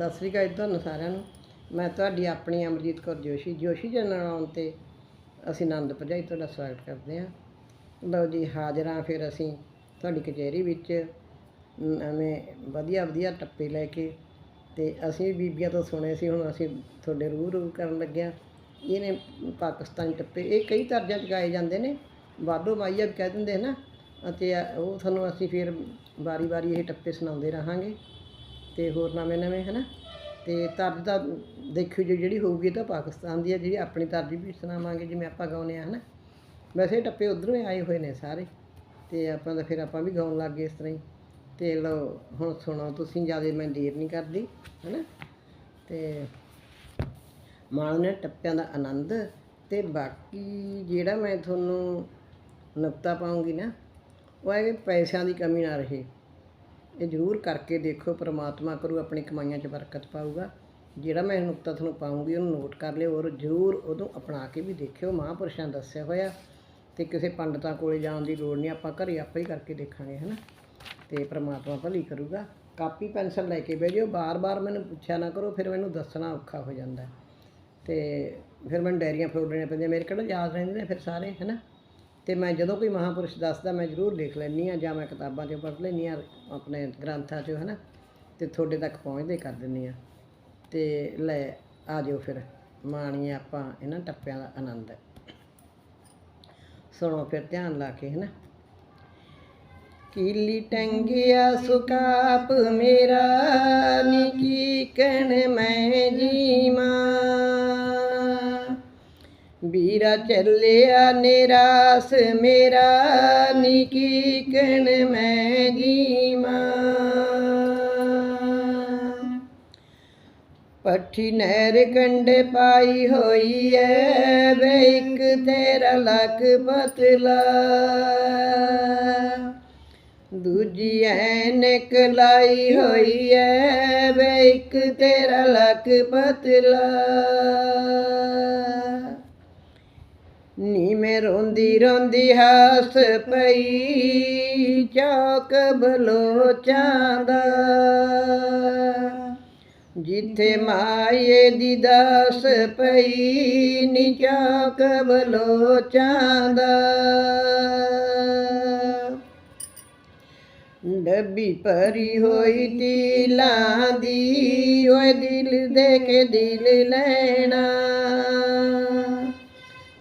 ਸਤਿ ਸ੍ਰੀ ਅਕਾਲ ਜੀ ਤੁਹਾਨੂੰ ਸਾਰਿਆਂ ਨੂੰ। ਮੈਂ ਤੁਹਾਡੀ ਆਪਣੀ ਅਮਰਜੀਤ ਕੌਰ ਜੋਸ਼ੀ। ਜੋਸ਼ੀ ਚੈਨਲ ਆਉਣ ਤੇ ਅਸੀਂ ਆਨੰਦ ਭਜਾਈ ਤੁਹਾਡਾ ਸਵਾਗਤ ਕਰਦੇ ਹਾਂ। ਲਓ ਜੀ, ਹਾਜ਼ਰ ਹਾਂ ਫਿਰ ਅਸੀਂ ਤੁਹਾਡੀ ਕਚਹਿਰੀ ਵਿੱਚ। ਐਵੇਂ ਵਧੀਆ ਵਧੀਆ ਟੱਪੇ ਲੈ ਕੇ ਤੇ ਅਸੀਂ ਵੀ ਬੀਬੀਆਂ ਤੋਂ ਸੁਣੇ ਸੀ, ਹੁਣ ਅਸੀਂ ਤੁਹਾਡੇ ਰੂਬਰੂ ਕਰਨ ਲੱਗੇ ਇਹਨੇ ਪਾਕਿਸਤਾਨੀ ਟੱਪੇ, ਇਹ ਕਈ ਤਰਜਾਂ 'ਚ ਗਾਏ ਜਾਂਦੇ ਨੇ। ਵਾਧੋ ਮਾਈਆ ਵੀ ਕਹਿ ਦਿੰਦੇ ਨਾ ਅਤੇ ਉਹ ਤੁਹਾਨੂੰ ਅਸੀਂ ਫਿਰ ਵਾਰੀ-ਵਾਰੀ ਇਹ ਟੱਪੇ ਸੁਣਾਉਂਦੇ ਰਹਾਂਗੇ। ਤੇ ਹੋਰ ਨਵੇਂ ਨਵੇਂ ਹਨਾ? ਤੇ ਤਰਜ ਤਾਂ ਦੇਖਿਓ ਜੀ ਜਿਹੜੀ ਹੋਊਗੀ ਇਹ ਤਾਂ ਪਾਕਿਸਤਾਨ ਦੀ ਹੈ, ਜਿਹੜੀ ਆਪਣੀ ਤਰਜ ਵੀ ਸੁਣਾਵਾਂਗੇ ਜਿਵੇਂ ਆਪਾਂ ਗਾਉਂਦੇ ਆ ਹਨਾ? ਵੈਸੇ ਟੱਪੇ ਉਧਰੋਂ ਹੀ ਆਏ ਹੋਏ ਨੇ ਸਾਰੇ, ਤੇ ਆਪਾਂ ਤਾਂ ਫਿਰ ਆਪਾਂ ਵੀ ਗਾਉਣ ਲੱਗ ਗਏ ਇਸ ਤਰ੍ਹਾਂ ਹੀ। ਤੇ ਲਓ, ਹੁਣ ਸੁਣੋ, ਤੁਸੀਂ ਜ਼ਿਆਦਾ ਮੈਂ ਦੇਰ ਨਹੀਂ ਕਰਦੀ, ਹਨਾ? ਤੇ ਮਾਣੋ ਨੇ ਟੱਪਿਆਂ ਦਾ ਆਨੰਦ, ਤੇ ਬਾਕੀ ਜਿਹੜਾ ਮੈਂ ਤੁਹਾਨੂੰ ਨੁਕਤਾ ਪਾਉਂਗੀ ਨਾ, ਉਹ ਹੈ ਕਿ ਪੈਸਿਆਂ ਦੀ ਕਮੀ ਨਾ ਰਹੇ। ਇਹ ਜ਼ਰੂਰ ਕਰਕੇ ਦੇਖੋ ਪ੍ਰਮਾਤਮਾ ਕਰੂ, ਆਪਣੀ ਕਮਾਈਆਂ 'ਚ ਬਰਕਤ ਪਾਊਗਾ। ਜਿਹੜਾ ਮੈਂ ਨੁਕਤਾ ਤੁਹਾਨੂੰ ਪਾਉਂਗੀ ਉਹਨੂੰ ਨੋਟ ਕਰ ਲਿਓ ਔਰ ਜ਼ਰੂਰ ਉਹਨੂੰ ਅਪਣਾ ਕੇ ਵੀ ਦੇਖਿਓ। ਮਹਾਂਪੁਰਸ਼ਾਂ ਦੱਸਿਆ ਹੋਇਆ ਤੇ ਕਿਸੇ ਪੰਡਤਾਂ ਕੋਲੇ ਜਾਣ ਦੀ ਲੋੜ ਨਹੀਂ, ਆਪਾਂ ਘਰੇ ਆਪੇ ਹੀ ਕਰਕੇ ਦੇਖਾਂਗੇ, ਹਨਾ? ਤੇ ਪ੍ਰਮਾਤਮਾ ਭਲੀ ਕਰੂਗਾ। ਕਾਪੀ, ਪੈਨਸਲ ਲੈ ਕੇ ਬਹਿ ਜਿਓ। ਬਾਰ-ਬਾਰ ਮੈਨੂੰ ਪੁੱਛਿਆ ਨਾ ਕਰੋ, ਫਿਰ ਮੈਨੂੰ ਦੱਸਣਾ ਔਖਾ ਹੋ ਜਾਂਦਾ। ਹੈ। ਤੇ ਫਿਰ ਮੈਨੂੰ ਡਾਇਰੀਆਂ ਫਰੋਲਣੀਆਂ ਪੈਂਦੀਆਂ, ਮੇਰੇ ਕਿਹੜਾ ਯਾਦ ਰਹਿੰਦੇ ਨੇ ਫਿਰ ਸਾਰੇ, ਹੈਨਾ? ਤੇ ਮੈਂ ਜਦੋਂ ਕੋਈ ਮਹਾਪੁਰਸ਼ ਦੱਸਦਾ, ਮੈਂ ਜ਼ਰੂਰ ਲਿਖ ਲੈਂਦੀ ਆ ਜਾਂ ਮੈਂ ਕਿਤਾਬਾਂ 'ਚੋਂ ਪੜ੍ਹ ਲੈਂਦੀ ਆ ਆਪਣੇ ਗ੍ਰੰਥਾਂ 'ਚੋਂ, ਹੈਨਾ? ਤੇ ਤੁਹਾਡੇ ਤੱਕ ਪਹੁੰਚਦੇ ਕਰ ਦਿੰਦੀ ਆ ਤੇ ਲੈ, ਆ ਜਾਓ ਫਿਰ। ਮਾਣੀਏ ਆਪਾਂ ਇਹਨਾਂ ਟੱਪਿਆਂ ਦਾ ਆਨੰਦ। ਸੁਣੋ ਫਿਰ ਧਿਆਨ ਲਾ ਕੇ, ਹੈਨਾ? ਕੀਲੀ ਟੰਗਿਆ ਸੁਕਾਪ ਮੇਰਾ ਨੀ ਕੀ ਕਹਿਣ ਮੈਂ ਜੀਵਾਂ। ਵੀਰਾ ਚੱਲਿਆ ਨਿਰਾਸ, ਮੇਰਾ ਨਿਕੀ ਕੀ ਮੈਂ। ਜੀਵਾਂ ਪੱਠੀ ਨਹਿਰ ਕੰਡੇ ਪਾਈ ਹੋਈ ਐ ਵੇ ਇੱਕ ਤੇਰਾ ਲੱਕ ਪਤਲਾ। ਦੂਜੀ ਐਨਕ ਲਾਈ ਹੋਈ ਐ ਵੇ ਇੱਕ ਤੇਰਾ ਲੱਕ ਪਤਲਾ। ਨੀ ਮੈਂ ਰੋਂਦੀ ਰੋਂਦੀ ਹੱਸ ਪਈ, ਚੌਕ ਬਲੋਚਾਂ ਦਾ ਜਿੱਥੇ ਮਾਏ ਦੀ ਦਾਸ ਪਈ, ਨੀ ਚੌਕ ਬਲੋਚਾਂ ਦਾ ਡੱਬੀ ਭਰੀ ਹੋਈ ਤੀਲਾਂ ਦੀ, ਓਏ ਦਿਲ ਦੇ ਕੇ ਦਿਲ ਲੈਣਾ।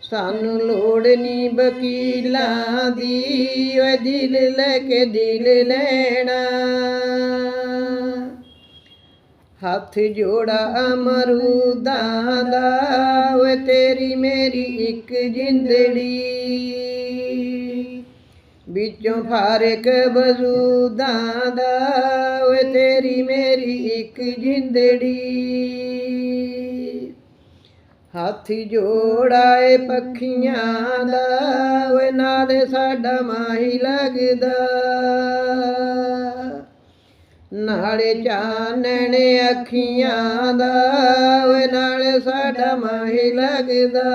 ਸਾਨੂੰ ਲੋੜ ਨਹੀਂ ਵਕੀਲਾਂ ਦੀ, ਓਏ ਦਿਲ ਲੈ ਕੇ ਦਿਲ ਲੈਣਾ। ਹੱਥ ਜੋੜਾ ਅਮਰੂਦਾਂ ਦਾ, ਓਏ ਤੇਰੀ ਮੇਰੀ ਇੱਕ ਜਿੰਦੜੀ। ਵਿੱਚੋਂ ਫਾਰਕ ਬਜ਼ੂਦਾਂ ਦਾ, ਓਏ ਤੇਰੀ ਮੇਰੀ ਇੱਕ ਜਿੰਦੜੀ। ਹੱਥ ਜੋੜਾਏ ਪੱਖੀਆਂ ਦਾ, ਓਏ ਨਾਲ ਸਾਡਾ ਮਾਹੀ ਲੱਗਦਾ। ਨਾਲੇ ਚਾਨਣ ਅੱਖੀਆਂ ਦਾ, ਓਏ ਨਾਲ ਸਾਡਾ ਮਾਹੀ ਲੱਗਦਾ।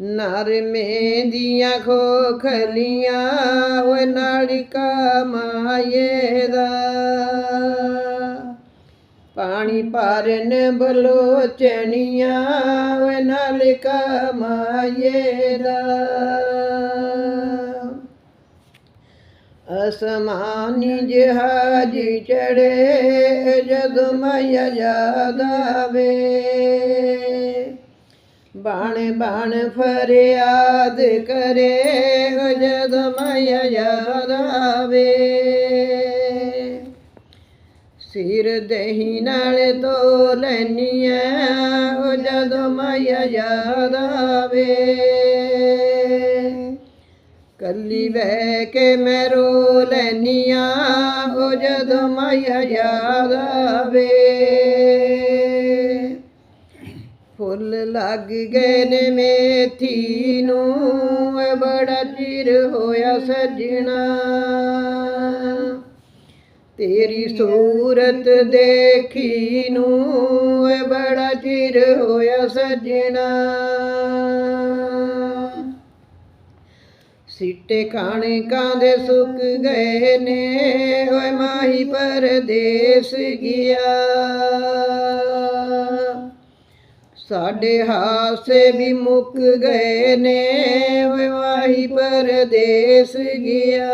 ਨਰਮੇ ਦੀਆਂ ਖੋਖਲੀਆਂ, ਓਏ ਨਾਲਿਕਾ ਮਾਏ ਦਾ। ਪਾਣੀ ਪਾਰਨ ਬਲੋਚਣੀਆਂ ਓਏ ਨਾਲਿਕਾ ਮਾਏ ਦਾ। ਅਸਮਾਨੀ ਜਹਾਜ਼ੀ ਚੜੇ ਜਦ ਮਾਇਆ ਯਾਦ ਆਵੇ ਬਾਣ ਬਾਣ ਫਰਿਆਦ ਕਰੇ ਓ ਜਦ ਮਾਇਆ ਯਾਦ ਸਿਰ ਦਹੀਂ ਨਾਲ ਤੋ ਲੈਨੀਆਂ ਉਹ ਜਦੋਂ ਮਾਇਆ ਯਾਦ ਆਵੇ। ਕੱਲੀ ਬਹਿ ਕੇ ਮੈਂ ਰੋ ਲੈਨੀਆਂ, ਉਹ ਜਦੋਂ ਮਾਇਆ ਯਾਦ ਆਵੇ। ਫੁੱਲ ਲੱਗ ਗਏ ਨੇ ਮੇਥੀ ਨੂੰ ਬੜਾ ਚਿਰ ਹੋਇਆ ਸਜਣਾ। ਤੇਰੀ ਸੂਰਤ ਦੇਖੀ ਨੂੰ ਏ ਬੜਾ ਚਿਰ ਹੋਇਆ ਸੱਜਣਾ। ਸਿੱਟੇ ਕਾਣੇ ਕਾਂਦੇ ਸੁੱਕ ਗਏ ਨੇ, ਓਏ ਮਾਹੀ ਪਰਦੇਸ ਗਿਆ। ਸਾਡੇ ਹਾਸੇ ਵੀ ਮੁੱਕ ਗਏ ਨੇ, ਓਏ ਮਾਹੀ ਪਰਦੇਸ ਗਿਆ।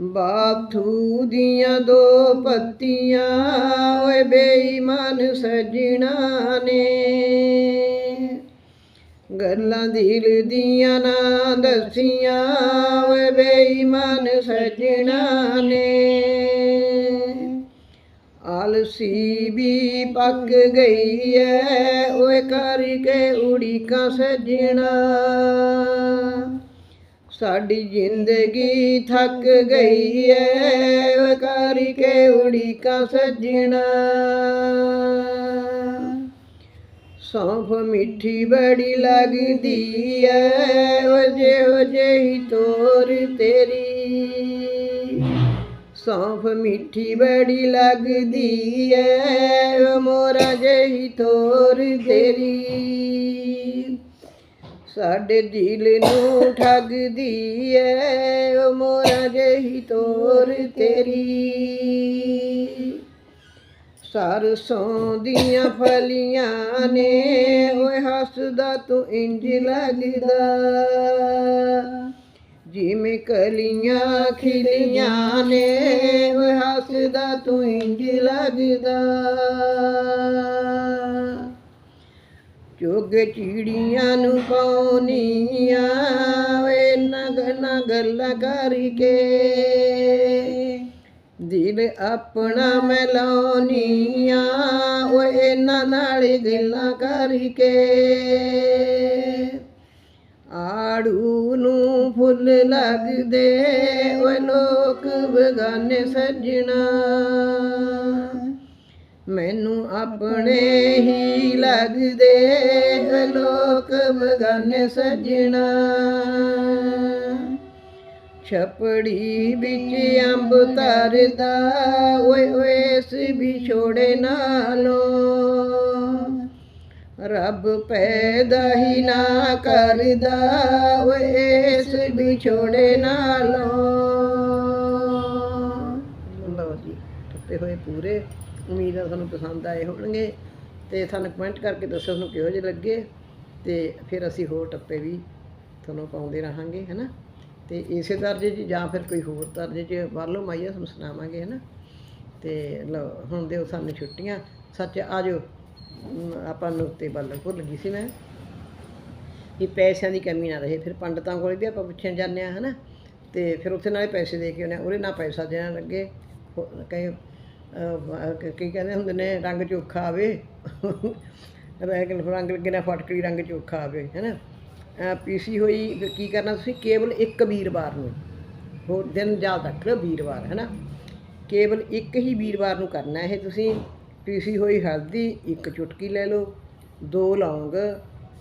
ਬਾਥੂ ਦੀਆਂ ਦੋ ਪੱਤੀਆਂ, ਓਏ ਬੇਈਮਾਨ ਸਜਣਾ ਨੇ। ਗੱਲਾਂ ਦਿਲ ਦੀਆਂ ਨਾ ਦਸੀਆਂ, ਓਏ ਬੇਈਮਾਨ ਸਜਣਾ ਨੇ। ਆਲਸੀ ਵੀ ਪੱਕ ਗਈ ਐ, ਓਏ ਕਰਕੇ ਉੜੀਕਾਂ ਸਜਣਾ। ਸਾਡੀ ਜ਼ਿੰਦਗੀ ਥੱਕ ਗਈ ਐ ਓਏ ਕਰਕੇ ਉੜੀਕਾਂ ਸੱਜਣਾ। ਸੌਂਫ ਮਿੱਠੀ ਬੜੀ ਲੱਗਦੀ ਐ ਵਜੇ ਜਿਹੋ ਜਿਹੀ ਤੋਰ ਤੇਰੀ। ਸੌਂਫ ਮਿੱਠੀ ਬੜੀ ਲੱਗਦੀ ਐ ਓ ਮੋਰਾ ਜਿਹੀ ਤੋਰ ਤੇਰੀ। ਸਾਡੇ ਦਿਲ ਨੂੰ ਠੱਗਦੀ ਐ ਓ ਮੋਰਾ ਜਿਹੀ ਤੋਰ ਤੇਰੀ। ਸਰਸੋਂ ਦੀਆਂ ਫਲੀਆਂ ਨੇ, ਓਏ ਹੱਸਦਾ ਤੂੰ ਇੰਜ ਲੱਗਦਾ। ਜਿਵੇਂ ਕਲੀਆਂ ਖਿਲੀਆਂ ਨੇ, ਓਏ ਹੱਸਦਾ ਤੂੰ ਇੰਜ ਲੱਗਦਾ। ਚੋਗ ਚਿੜੀਆਂ ਨੂੰ ਪਾਉਨੀਆਂ ਓਏ ਨਗਨਾ ਗੱਲਾਂ ਕਰਕੇ ਦਿਲ ਆਪਣਾ ਮੈਂ ਲਾਉਨੀਆਂ ਓਏ ਇਹਨਾਂ ਨਾਲ ਗੱਲਾਂ ਕਰਕੇ। ਆੜੂ ਨੂੰ ਫੁੱਲ ਲੱਗਦੇ, ਓਏ ਲੋਕ ਬਗਾਨੇ ਸੱਜਣਾ। ਮੈਨੂੰ ਆਪਣੇ ਹੀ ਲੱਗਦੇ ਲੋਕ ਬਗਾਨੇ ਸੱਜਣਾ। ਛਪੜੀ ਵਿੱਚ ਅੰਬ ਤਰਦਾ ਓਏ ਓਏ ਇਸ ਵਿਛੋੜੇ ਨਾਲੋਂ। ਰੱਬ ਪੈਦਾ ਹੀ ਨਾ ਕਰਦਾ ਓਏ ਇਸ ਵਿਛੋੜੇ ਨਾਲੋਂ। ਲਓ ਜੀ ਟੱਪੇ ਹੋਏ ਪੂਰੇ। ਉਮੀਦ ਆ ਤੁਹਾਨੂੰ ਪਸੰਦ ਆਏ ਹੋਣਗੇ ਤੇ ਸਾਨੂੰ ਕਮੈਂਟ ਕਰਕੇ ਦੱਸੋ ਤੁਹਾਨੂੰ ਕਿਹੋ ਜਿਹੇ ਲੱਗੇ ਤੇ ਫਿਰ ਅਸੀਂ ਹੋਰ ਟੱਪੇ ਵੀ ਤੁਹਾਨੂੰ ਪਾਉਂਦੇ ਰਹਾਂਗੇ, ਹੈਨਾ? ਤੇ ਇਸੇ ਦਰਜੇ 'ਚ ਜਾਂ ਫਿਰ ਕੋਈ ਹੋਰ ਦਰਜੇ 'ਚ ਬਾਹਰੋਂ ਮਾਈਆ ਤੁਹਾਨੂੰ ਸੁਣਾਵਾਂਗੇ, ਹੈਨਾ? ਤੇ ਲਓ, ਹੁਣ ਦਿਓ ਸਾਨੂੰ ਛੁੱਟੀਆਂ। ਸੱਚ ਆਜੋ। ਆਪਾਂ ਨੁਕਤੇ ਵੱਲ ਭੁੱਲ ਗਈ ਸੀ ਮੈਂ। ਵੀ ਪੈਸਿਆਂ ਦੀ ਕਮੀ ਨਾ ਰਹੇ। ਫਿਰ ਪੰਡਤਾਂ ਕੋਲ ਵੀ ਆਪਾਂ ਪੁੱਛਣ ਜਾਂਦੇ ਆ ਹਨਾ? ਤੇ ਫਿਰ ਉੱਥੇ ਨਾਲੇ ਪੈਸੇ ਦੇ ਕੇ ਆਉਂਦੇ ਹਾਂ। ਉਹਦੇ ਨਾਲ ਪੈਸਾ ਦੇਣ ਲੱਗੇ। ਹੋ- ਕਈ ਕੀ ਕਹਿੰਦੇ ਹੁੰਦੇ ਨੇ, ਰੰਗ ਚੋਖਾ ਆਵੇ। ਰੰਗ ਰੰਗ ਲੱਗੇ ਨਾ, ਫਟਕੜੀ ਰੰਗ ਚੋਖਾ ਆਵੇ, ਹੈਨਾ? ਪੀਸੀ ਹੋਈ ਕੀ ਕਰਨਾ ਤੁਸੀਂ? ਕੇਵਲ ਇੱਕ ਵੀਰਵਾਰ ਨੂੰ। ਹੋਰ ਦਿਨ ਯਾਦ ਤੱਕ ਲਓ ਵੀਰਵਾਰ, ਹੈਨਾ? ਕੇਵਲ ਇੱਕ ਹੀ ਵੀਰਵਾਰ ਨੂੰ ਕਰਨਾ ਇਹ ਤੁਸੀਂ। ਪੀਸੀ ਹੋਈ ਹਲਦੀ, ਇੱਕ ਚੁਟਕੀ ਲੈ ਲਓ, ਦੋ ਲੌਂਗ,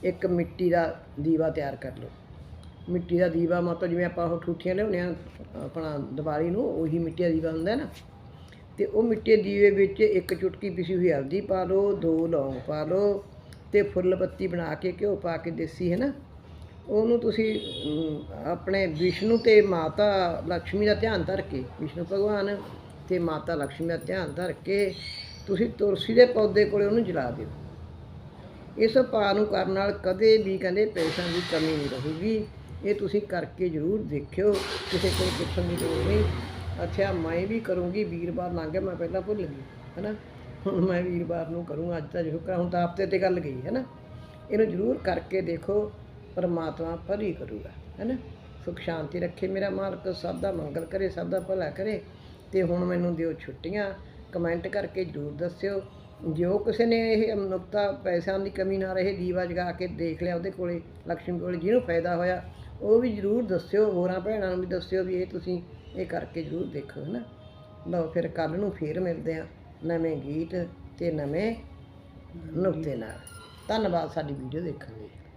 ਇੱਕ ਮਿੱਟੀ ਦਾ ਦੀਵਾ ਤਿਆਰ ਕਰ ਲਓ। ਮਿੱਟੀ ਦਾ ਦੀਵਾ ਮਤਲਬ ਜਿਵੇਂ ਆਪਾਂ ਉਹ ਠੂਠੀਆਂ ਲਿਆਉਂਦੇ ਆ ਆਪਣਾ ਦੀਵਾਲੀ ਨੂੰ, ਉਹੀ ਮਿੱਟੀ ਦਾ ਦੀਵਾ ਹੁੰਦਾ ਨਾ। ਤੇ ਉਹ ਮਿੱਟੇ ਦੀਵੇ ਵਿੱਚ ਇੱਕ ਚੁਟਕੀ ਪਿਸੀ ਹੋਈ ਹਲਦੀ ਪਾ ਲਓ, ਦੋ ਲੌਂਗ ਪਾ ਲਓ ਤੇ ਫੁੱਲ ਪੱਤੀ ਬਣਾ ਕੇ ਘਿਓ ਪਾ ਕੇ ਦੇਸੀ ਹੈ ਨਾ ਉਹਨੂੰ ਤੁਸੀਂ ਆਪਣੇ ਵਿਸ਼ਨੂੰ ਤੇ ਮਾਤਾ ਲక్ష్ਮੀ ਦਾ ਧਿਆਨ ਧਰ ਕੇ, ਵਿਸ਼ਨੂੰ ਭਗਵਾਨ ਤੇ ਮਾਤਾ ਲక్ష్ਮੀ ਦਾ ਧਿਆਨ ਧਰ ਕੇ ਤੁਸੀਂ ਤੁਲਸੀ ਦੇ ਪੌਦੇ ਕੋਲੇ ਉਹਨੂੰ ਜਲਾ ਦਿਓ। ਇਸ ਪਾ ਨੂੰ ਕਰਨ ਨਾਲ ਕਦੇ ਵੀ ਕਹਿੰਦੇ ਪੈਸਿਆਂ ਦੀ ਕਮੀ ਨਹੀਂ ਰਹੂਗੀ। ਇਹ ਤੁਸੀਂ ਕਰਕੇ ਜ਼ਰੂਰ ਦੇਖਿਓ, ਕਿਸੇ ਕੋਲ ਪੁੱਛਣ ਦੀ ਲੋੜ ਨਹੀਂ। ਅੱਛਾ ਮੈਂ ਵੀ ਕਰੂੰਗੀ, ਵੀਰਵਾਰ ਲੰਘ ਗਿਆ, ਮੈਂ ਪਹਿਲਾਂ ਭੁੱਲ ਗਈ ਹੈਨਾ? ਹੁਣ ਮੈਂ ਵੀਰਵਾਰ ਨੂੰ ਕਰੂੰਗਾ, ਅੱਜ ਤਾਂ ਜੋ ਜ਼ਰੂਰ ਹੁਣ ਤਾਂ ਹਫ਼ਤੇ ਤੇ ਗੱਲ ਗਈ, ਹੈਨਾ? ਇਹਨੂੰ ਜ਼ਰੂਰ ਕਰਕੇ ਦੇਖੋ, ਪਰਮਾਤਮਾ ਭਲੀ ਕਰੂਗਾ, ਹੈਨਾ? ਸੁਖ ਸ਼ਾਂਤੀ ਰੱਖੇ ਮੇਰਾ ਮਾਲਕ, ਸਭ ਦਾ ਮੰਗਲ ਕਰੇ, ਸਭ ਦਾ ਭਲਾ ਕਰੇ, ਤੇ ਹੁਣ ਮੈਨੂੰ ਦਿਓ ਛੁੱਟੀਆਂ। ਕਮੈਂਟ ਕਰਕੇ ਜ਼ਰੂਰ ਦੱਸਿਓ। ਜੋ ਕਿਸੇ ਨੇ ਇਹ ਨੁਕਤਾ ਪੈਸਿਆਂ ਦੀ ਕਮੀ ਨਾ ਰਹੇ ਦੀਵਾ ਜਗਾ ਕੇ ਦੇਖ ਲਿਆ ਉਹਦੇ ਕੋਲੇ ਲక్ష్ਮੀ ਕੋਲੇ, ਜਿਹਨੂੰ ਫਾਇਦਾ ਹੋਇਆ, ਉਹ ਵੀ ਜ਼ਰੂਰ ਦੱਸਿਓ, ਹੋਰਾਂ ਭੈਣਾਂ ਨੂੰ ਵੀ ਦੱਸਿਓ ਵੀ ਇਹ ਤੁਸੀਂ ਇਹ ਕਰਕੇ ਜ਼ਰੂਰ ਦੇਖੋ ਹੈ ਨਾ ਲਓ ਫਿਰ ਕੱਲ ਨੂੰ ਫੇਰ ਮਿਲਦੇ ਆ ਨਵੇਂ ਗੀਤ ਤੇ ਨਵੇਂ ਨੁਕਤੇ ਨਾਲ। ਧੰਨਵਾਦ, ਸਾਡੀ ਵੀਡੀਓ ਦੇਖਣ ਲਈ।